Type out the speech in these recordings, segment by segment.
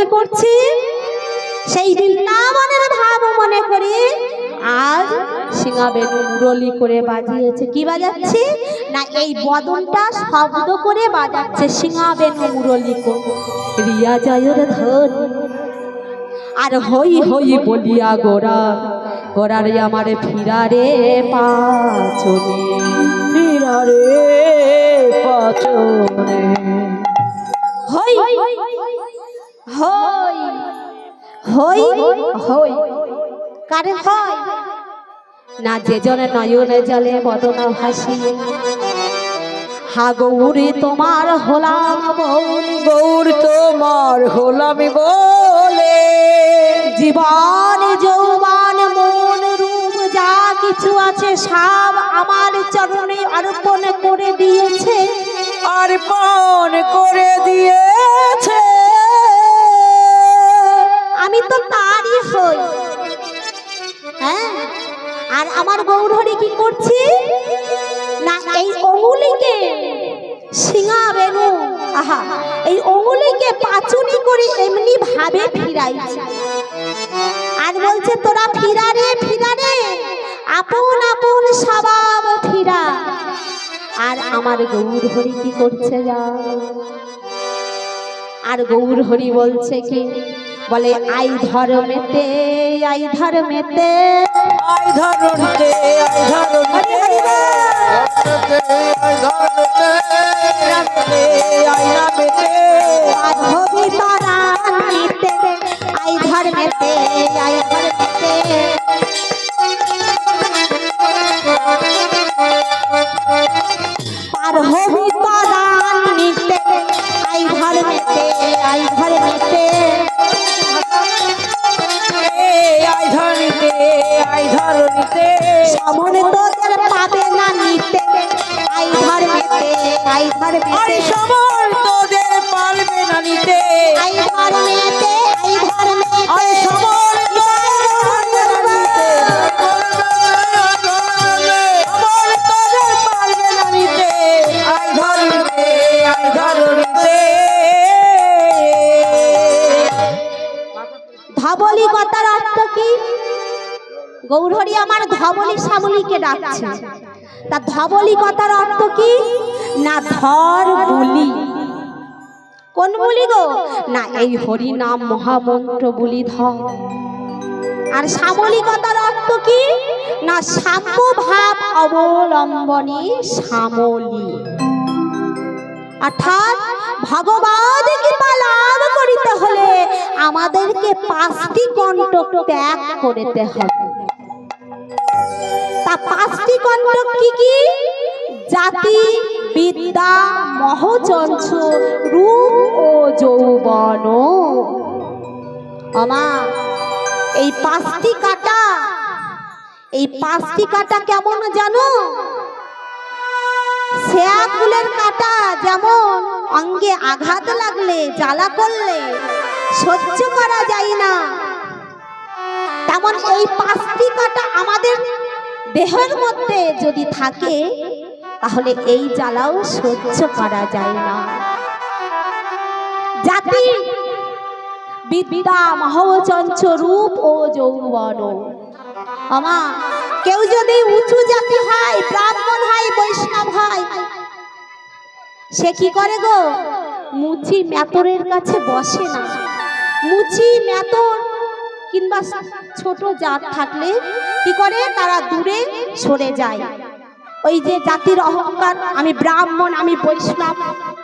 কি করছি সেই বৃন্দাবনের ভাব মনে করি। আর সিংহাবেনু মুরলি করে বাজিয়েছে। কি বাজাচ্ছে? না এই বদনটা শব্দ করে বাজাচ্ছে সিংহাবেনু মুরলি রিয়া জয়ের ধন। আর হই হই বলিয়া গোরা গোরারে আমারে ফিরারে পাচনে। ফিরারে পাচনে। হই হই। হই। হই। কারে হয় না যে জনে নয়নে জলে বদনা ভাসি। হা গৌরে তোমার হলাম বৌলি গৌর তোমার হলামি বলে জীবন যৌবন মন রূপ যা কিছু আছে সব আমার চরণে অর্পণ করে দিয়েছে। আর পান করে গৌরহরি কি করছি? না, এই অঙ্গুলিকে সিঙা বেনু আহা, এই অঙ্গুলিকে পাচুনি করে এমনি ভাবে ফিরাইছে। আর বলছে, তোরা ফিরা রে ফিরা রে, আপন আপন স্বভাব ফিরা। আর আমার গৌর হরি কি করছে যা আর গৌর হরি বলছে কি? বলে, আই ধর্মেতে আই ধর্মেতে আই ধরতে আই ধরতে আই ধবলি কি? গৌরহরি আমার ধবলি সাবলিকে ডাকছে। তা ধবলি কথার অর্থ কি? না ধর বলি। কোন বলি গো? না এই হরি নাম মহামন্ত্র বলি ধর আর কথার অর্থ কি? না সাম্য ভাব অবলম্বনে সামলি অর্থাৎ ভগবান কৃপা লাভ করিতে হলে আমাদেরকে পাঁচটি কণ্টক ত্যাগ করতে হবে। তা পাঁচটি কণ্টক কি কি? জাতি, বিদ্যা, মহচঞ্চ, রূপ ও যৌবন। আমা এই পাঁচটি কাটা, এই পাঁচটি কাটা কেমন জানো? শেয়া ফুলের কাটা যেমন অঙ্গে আঘাত লাগলে, জ্বালা করলে সহ্য করা যায় না। তেমন এই পাঁচটি কাটা আমাদের দেহের মধ্যে যদি থাকে, তাহলে এই জ্বালাও সহ্য করা যায় না। জাতি, বিদ্যা, মহচঞ্চ, রূপ ও যৌবন। আমা কেউ যদি উঁচু জাতি হয় ব্রাহ্মণ হয়, বৈষ্ণব হয়, সে কি করে গো? মুচি মেতরের কাছে বসে না। মুচি মেতর কিংবা ছোট জাত থাকলে কি করে? তারা দূরে সরে যায়। ওই যে জাতির অহংকার, আমি ব্রাহ্মণ, আমি বৈষ্ণব,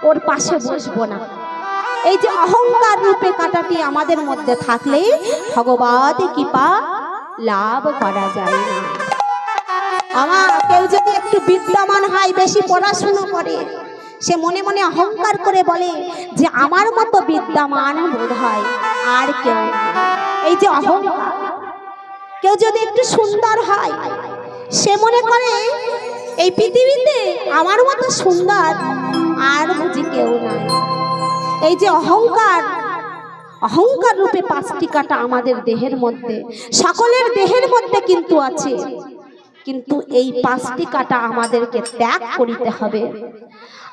ওর পাশে বসবো না। এই যে অহংকার রূপে কাটাটি আমাদের মধ্যে থাকলে ভগবত কৃপা লাভ করা যায় না। আমার কেউ যদি একটু বিদ্যমান হয়, বেশি পড়াশুনো করে, সে মনে মনে অহংকার করে বলে যে আমার মতো বিদ্যমান বোধ হয় আর কেউ এই যে অহংকার, কেউ যদি একটু সুন্দর হয়, সে মনে করে এই পৃথিবীতে আমার মতো সুন্দর আর বুঝি কেউ নাই। এই যে অহংকার অহংকার রূপে পাঁচটি কাটা আমাদের দেহের মধ্যে, সকলের দেহের মধ্যে কিন্তু আছে। কিন্তু এই পাঁচটি কাটা আমাদেরকে ত্যাগ করিতে হবে।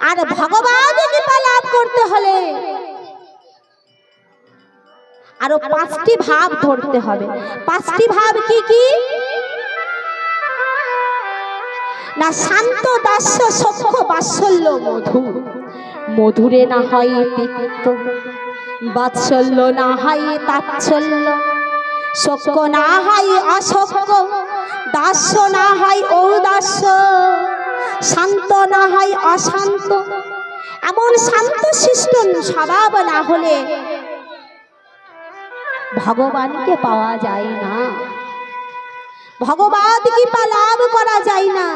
আর ভগবান কৃপা লাভ করতে হলে আরও পাঁচটি ভাব ধরতে হবে। পাঁচটি ভাব কি কি? না শান্ত, দাস্য, সখ্য, বাৎসল্য মধু মধুরে না হয় তিক্ত বাৎসল্য না হয় তাৎসল্য সখ্য না হয় অসখ্য। দাস্য না হয় ঔদাস্য, শান্ত না হয় অশান্ত। এমন শান্ত শিষ্ট স্বভাব না হলে ভগবানকে পাওয়া যায় না। ভগবান কৃপা লাভ করা যায় না।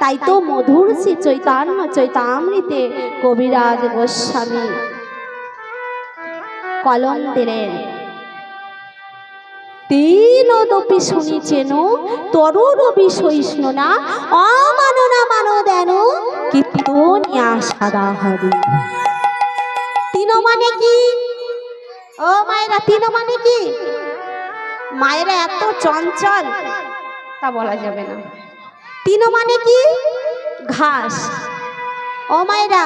তাই তো মধুর শ্রী চৈতন্য চৈতামৃতে কবিরাজ গোস্বামী কলম দিলেন। তিন দপি শুনিছেন? তরুণ বিষয়ষ্ণ না? অমাননা মানো দেন কীর্তনিয়া সাদা হরি। তিন মানে কি? ও মায়েরা, তিন মানে কি? মায়েরা এত চঞ্চল। তা বলা যাবে না। তিন মানে কি? ঘাস। ও মায়েরা,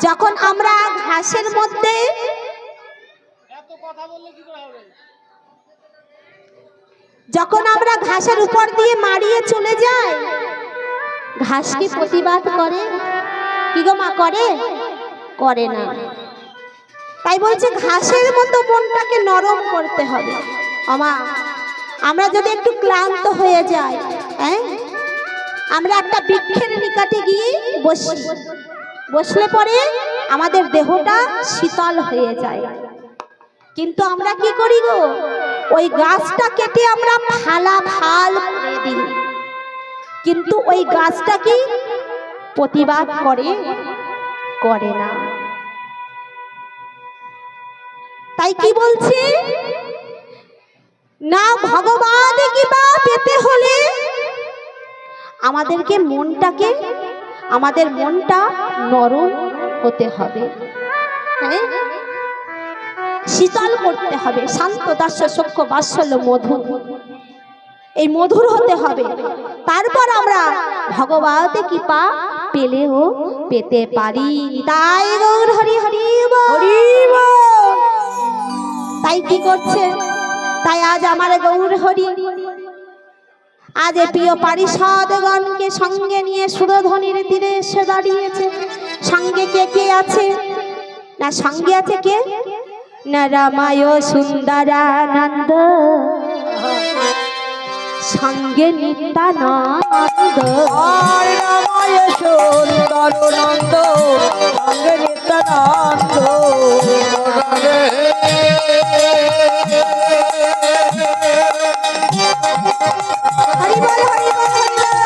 যখন আমরা ঘাসের মধ্যে যখন আমরা ঘাসের উপর দিয়ে মারিয়ে চলে যাই, ঘাস কি প্রতিবাদ করে? কি গো মা, করে? করে না। তাই বলছে, ঘাসের মতো মনটাকে নরম করতে হবে। আমা আমরা যদি একটু ক্লান্ত হয়ে যাই হ্যাঁ আমরা একটা বৃক্ষের নিকটে গিয়ে বসি। বসলে পরে আমাদের দেহটা শীতল হয়ে যায়। কিন্তু আমরা কি করি গো? ওই গাছটা কেটে আমরা ফালা ফাল করে দিই। কিন্তু ওই গাছটা কি প্রতিবাদ করে? করে না। তাই কি বলছে? না ভগবান কৃপা পেতে হলে আমাদেরকে মনটাকে, আমাদের মনটা নরম হতে হবে। হ্যাঁ? শীতল করতে হবে, শান্ত দাস্য সক্ষ বাৎসল্য মধু এই মধুর হতে হবে। তারপর আমরা ভগবতে কৃপা পেলেও পেতে পারি তাই গৌর হরি হরি। তাই কি করছে? তাই আজ আমার গৌর হরি। আজ প্রিয় পারিষদগণকে সঙ্গে নিয়ে সুরধ্বনির তীরে এসে দাঁড়িয়েছে। সঙ্গে কে কে আছে? না, সঙ্গে আছে কে? রামায় সুন্দরানন্দ। সঙ্গে নিত্যানন্দ। আর নামায় সুন্দর নন্দ সঙ্গে নিত্যানন্দ হরি বল হরি বল।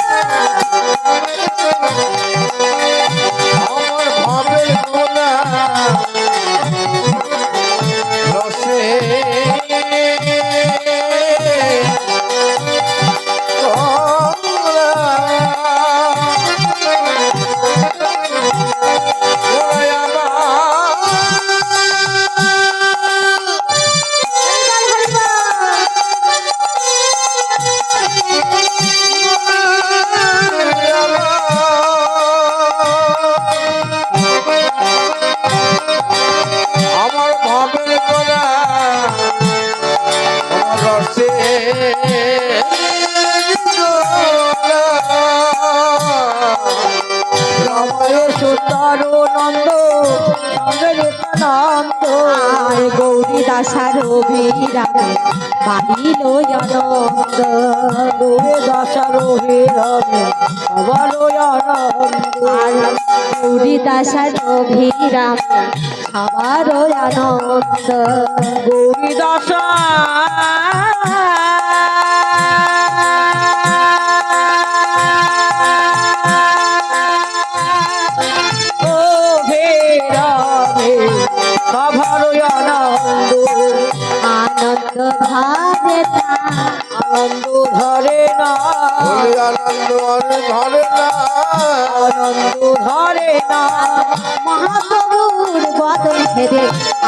আনন্দ গৌরী দশা। ও হে রামে সবার আনন্দ। আনন্দ ধরে আনন্দ আনন্দ ধরে না। আনন্দ ধরে না। মহাপ্রভুর বদল হেরে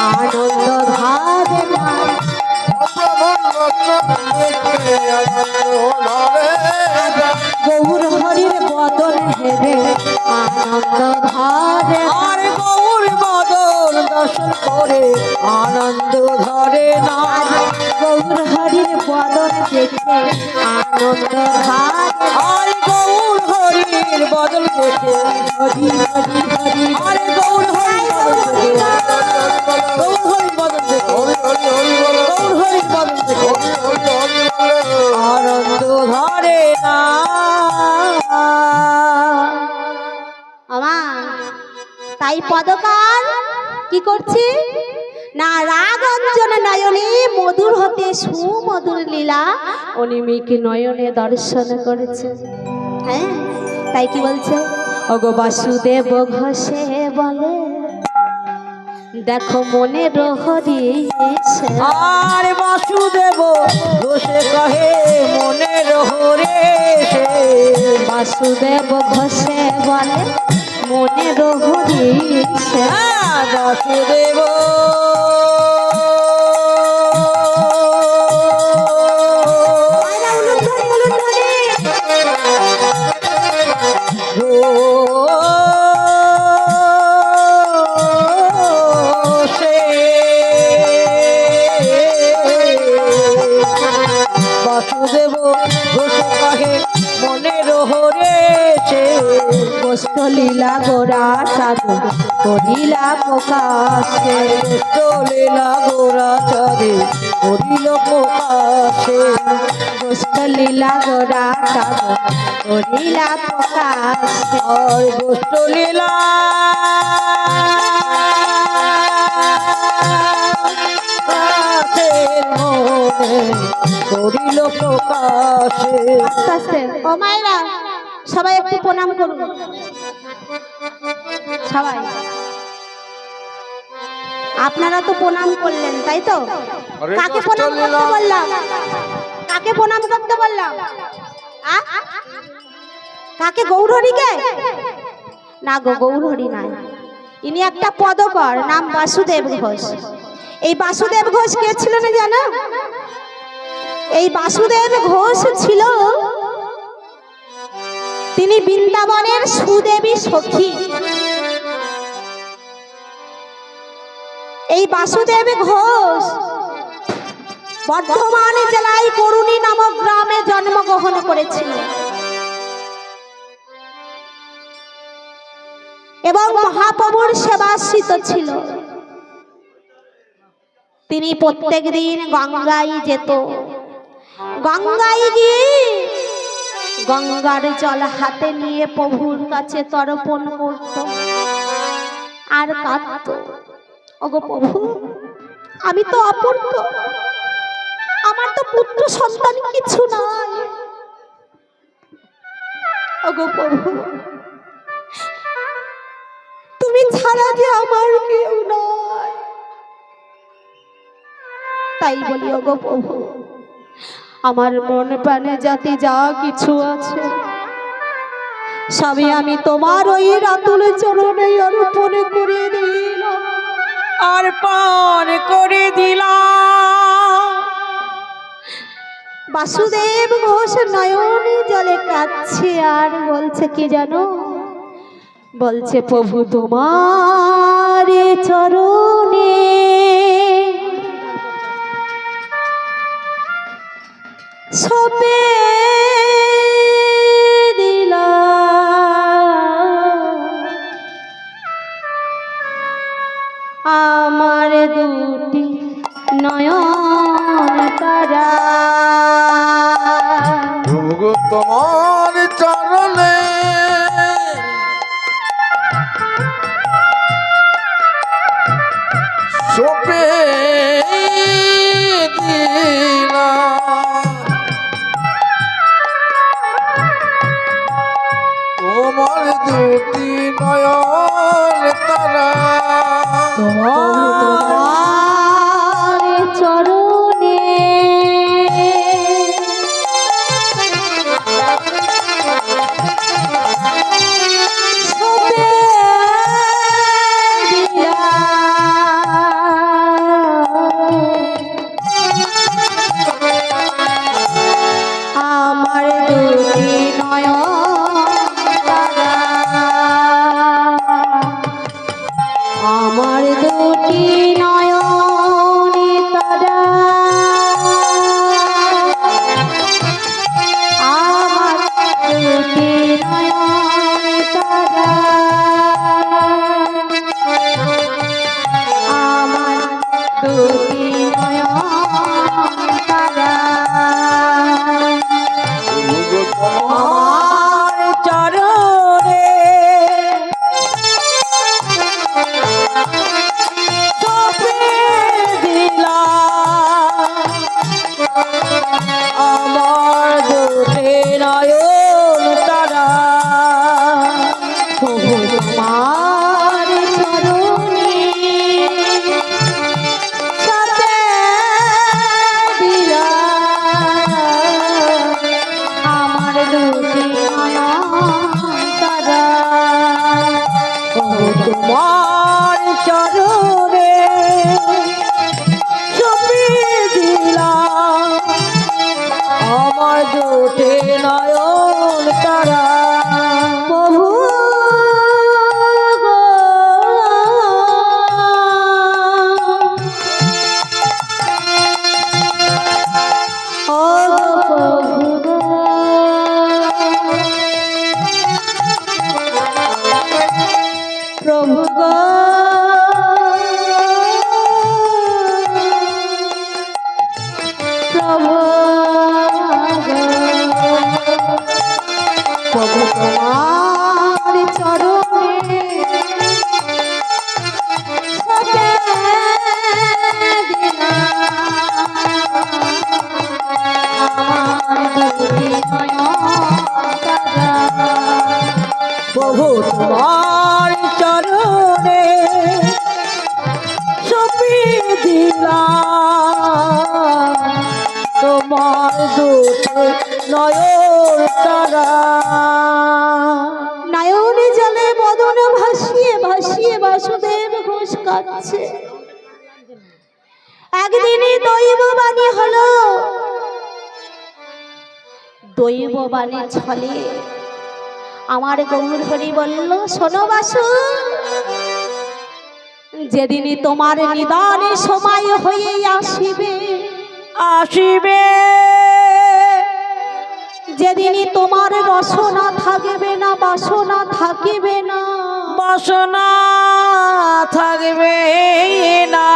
আনন্দ ধরে না। গৌর হরির বদল হেরে আনন্দ ধরে আর গৌর বদল দর্শন করে, আনন্দ ধরে গৌর হরির বদন দেখে আনন্দ গৌর হরির বদল দেখে হরি হরি হরি। গৌর হরি গৌর কি করছে? না রাগ অঞ্জন নয়নে মধুর হতে সুমধুর লীলা অনিমিকে নয়নে দর্শন করেছে। হ্যাঁ তাই কি বলছে? অগো বাসুদেব ঘষে বলে দেখো মনে রহরি আর বাসুদেব দোষে কহে মনের হরে সে বাসুদেব ঘষে বলে মনে রহরি হ্যাঁ, বাসুদেব লীলা গোরা সাধু করিলা প্রকাশে চলিলা গোরা চরে করিল প্রকাশে। লীলা গোরা সাধু করিলা প্রকাশে। আর লীলা। করিল প্রকাশে। আস্তে আস্তে। ও মায়েরা সবাই একটু প্রণাম করুন। সবাই। আপনারা তো প্রণাম করলেন তাই তো? কাকে প্রণাম করতে বললাম? কাকে প্রণাম করতে বললাম? কাকে গৌরহরিকে? না গো গৌরহরি নাই। ইনি একটা পদকর নাম বাসুদেব ঘোষ। এই বাসুদেব ঘোষ কে ছিল না জানো? এই বাসুদেব ঘোষ ছিল তিনি বৃন্দাবনের সুদেবী সখী। এই বাসুদেব ঘোষ বর্ধমান জেলায় করুণী নামক গ্রামে জন্মগ্রহণ করেছিল। এবং মহাপ্রভুর সেবাশ্রিত ছিল। তিনি প্রত্যেক দিন গঙ্গায় যেত। গঙ্গায় গিয়ে গঙ্গার জল হাতে নিয়ে প্রভুর কাছে তর্পণ করত। আর কাঁদত। ওগো প্রভু, আমি তো অপূর্ণ আমার তো পুত্র সন্তান কিছু নাই। ওগো প্রভু, তুমি ছাড়া যে আমার কেউ নাই। তাই বলি, ওগো প্রভু আমার মন প্রাণে যাতে যা কিছু আছে সবই আমি তোমার ওই রাতুল চরণে অর্পণ করে দিলাম আর পান করে দিলাম। বাসুদেব ঘোষ নয়নে জলে কাচ্ছে আর বলছে, কি জানো? বলছে, প্রভু তোমার চরণে হবে তোমার তারা নয়নে জলে বদন ভাসিয়ে ভাসিয়ে বাসুদেব ঘোষ কাচ্ছে একদিনই দৈববাণী হলো। দৈববাণী ছলে। আমার গৌর হরি বলল শোনো বাসু যেদিনই তোমার নিদানে সময় হয়ে আসিবে আসিবে। যেদিনই তোমার রসনা থাকবে না বাসনা থাকবে না। বাসনা থাকবে না।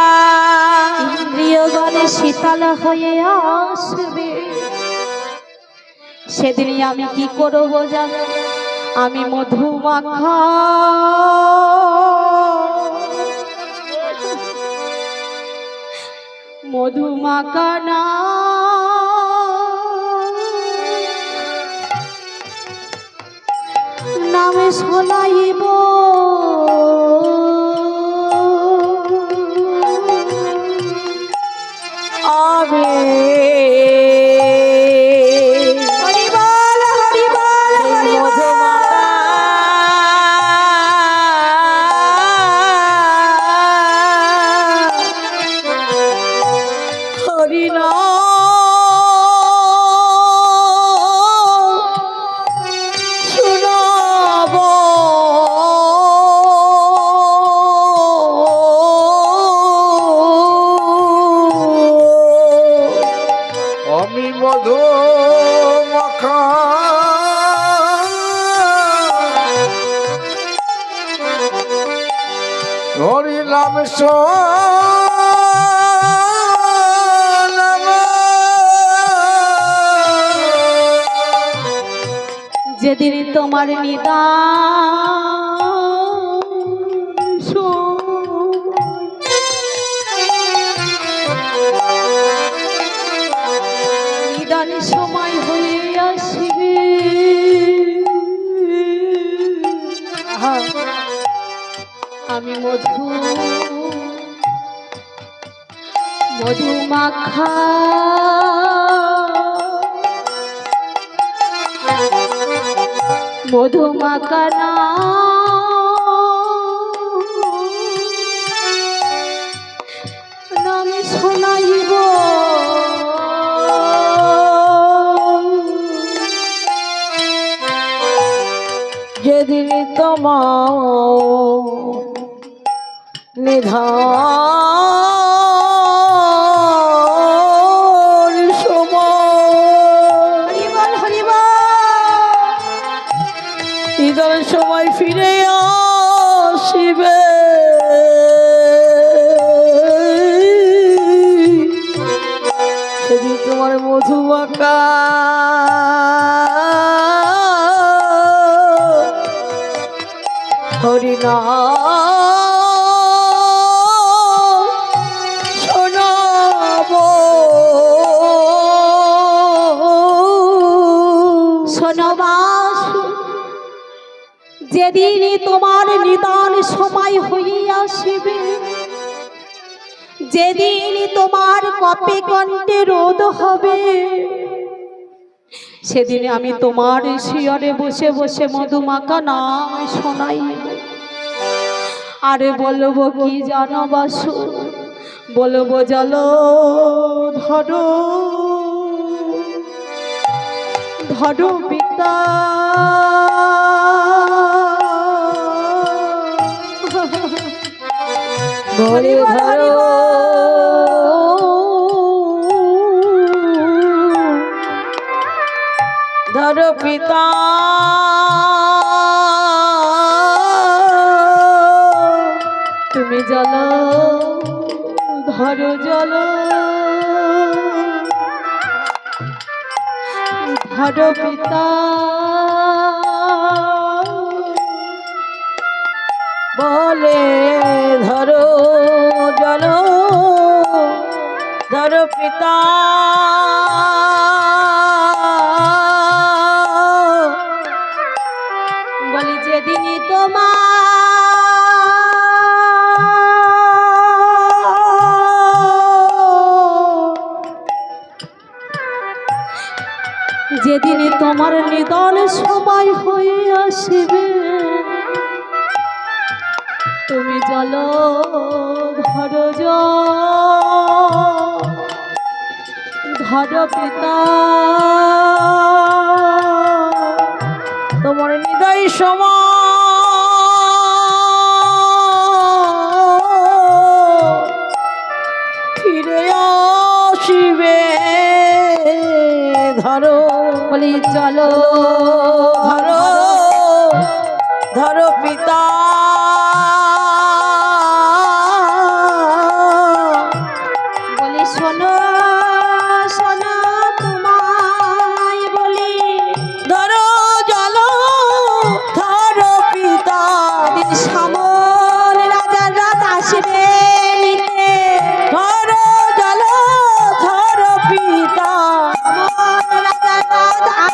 ইন্দ্রিয়গণে শীতল হয়ে আসবে। সেদিনই আমি কি করব জানো? আমি মধুমাখা। মধুমাখা না। নামে শোনাইব। মধু মাখা। হরি নাম যেদিন তোমার নিদান মধু মাখা মধু নামে যেদিন তোমার নিদান সময় হইয়া যেদিন তোমার কপে কণ্ঠে রোদ হবে সেদিন আমি তোমার শিয়রে বসে বসে মধুমাখা নাম শোনাই আরে বলব কি জানো বাসু, বলব জলো ধরো ধরো পিতা। ধরো ধরো পিতা। তুমি জল ধরো জল। ধরো পিতা। বলে ধরো জল ধরো পিতা। বলি যেদিনই তোমার যেদিনই তোমার নিদন সময় হয়ে আসবে তুমি জল। ধর ধর পিতা। তোমার নিদয় সময় ফিরে আসিবে। ধরো। বলি চলো।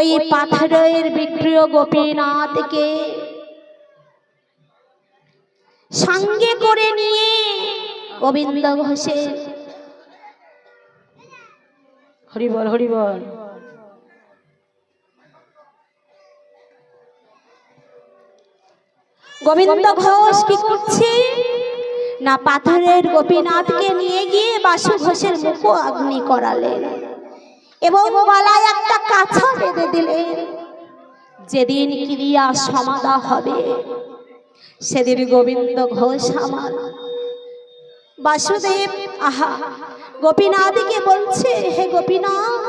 ওই পাথরের বিক্রিয় গোপীনাথকে সঙ্গে করে নিয়ে গোবিন্দ ঘোষের হরিবল হরিবল। গোবিন্দ ঘোষ কি করছে? না পাথরের গোপীনাথকে নিয়ে গিয়ে বাসু ঘোষের মুখ অগ্নি করালেন। এবং গলায় একটা কাছা বেঁধে দিলেন। যেদিন ক্রিয়া সমাধা হবে, সেদিন গোবিন্দ ঘোষ আমার। বাসুদেব, আহা, গোপীনাথকে বলছে, হে গোপীনাথ,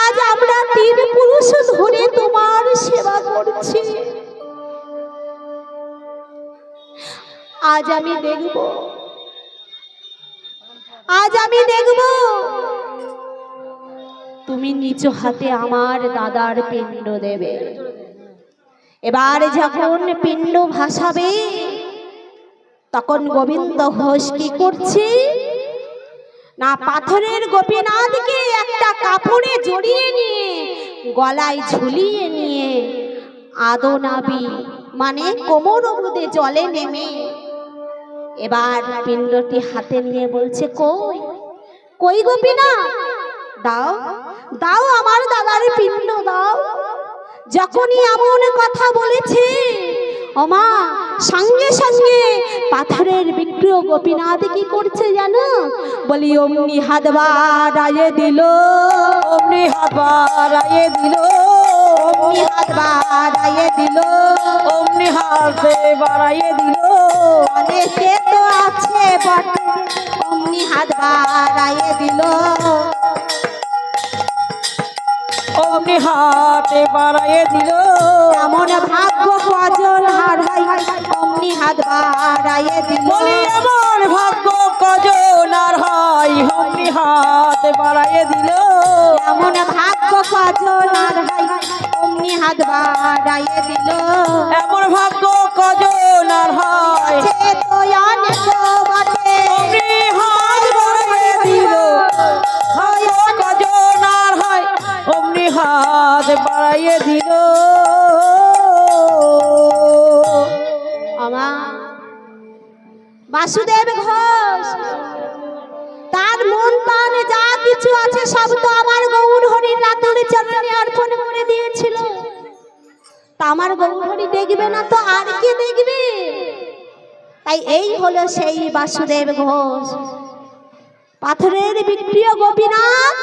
আজ আমরা তিন পুরুষ ধরে তোমার সেবা করছি। আজ আমি দেখব আজ আমি দেখব। তুমি নিজ হাতে আমার দাদার পিণ্ড দেবে। এবার যখন পিণ্ড ভাসাবে তখন গোবিন্দ ঘোষ কি করছে? না পাথরের গোপীনাথকে একটা কাপড়ে জড়িয়ে নিয়ে গলায় ঝুলিয়ে নিয়ে আদনাবি মানে কোমর অবধে জলে নেমে এবার পিণ্ডটি হাতে নিয়ে বলছে, কই? কই গোপীনা দাও দাও আমার দাদার পিণ্ড, দাও। যখনই এমন কথা বলেছে, ওমা, সঙ্গে সঙ্গে পাথরের বিক্রিয় গোপীনাথ কি করছে জানো? বলি, অমনি হাত বাড়াইয়ে দিল, অমনি হাত বাড়াইয়ে দিল। অমনি হাত বাড়াইয়ে দিল। অমনি হাতে বাড়াইয়ে দিল। অনেকে তো আছে বটে। অমনি হাত বাড়াইয়ে দিল। অমনি হাতে বাড়াইয়ে দিল। এমন ভাগ্য কজন হারাই অমনি হাত বাড়াইয়ে দিল। এমন ভাগ্য কজন আর হয়? অমনি হাতে বাড়াইয়ে দিল। এমন ভাগ্য কজন হারাই অমনি হাত বাড়াইয়ে দিল। এমন ভাগ্য কজন আর হয় সে তো অনেক বটে। অমনি হাত বাড়াইয়ে দিল। ভাগ্য হয় অমনি হাত বাড়াইয়ে দিল। আমার বাসুদেব ঘোষ। তার মন, প্রাণ, যা কিছু আছে সব তো আমার গৌর হরির রাতুর চরণে অর্পণ করে দিয়েছিল। তা আমার গৌর হরি দেখবে না তো আর কে দেখবে? তাই এই হলো সেই বাসুদেব ঘোষ। পাথরের বিক্রিয় গোপীনাথ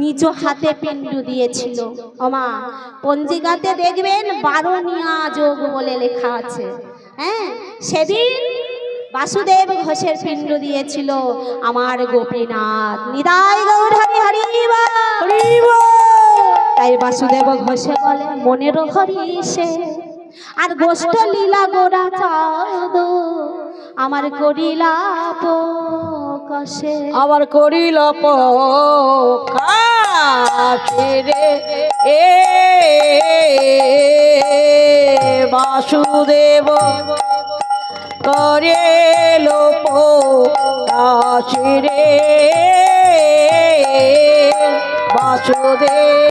নিজ হাতে পিণ্ডু দিয়েছিল। অমা পঞ্জিকাতে দেখবেন বারোনিয়া যোগ বলে লেখা আছে। হ্যাঁ সেদিন বাসুদেব ঘোষের পিণ্ড দিয়েছিল আমার গোপীনাথ। নিদায় গৌর হরি হরি তাই বাসুদেব ঘোষে বলে মনের হরি সে। আর গোষ্ঠ লীলা গোরা চাঁদ আমার করিলা কষে আবার করিল রে। এ বাসুদেব করে লোপ কাছে রে। বাসুদেব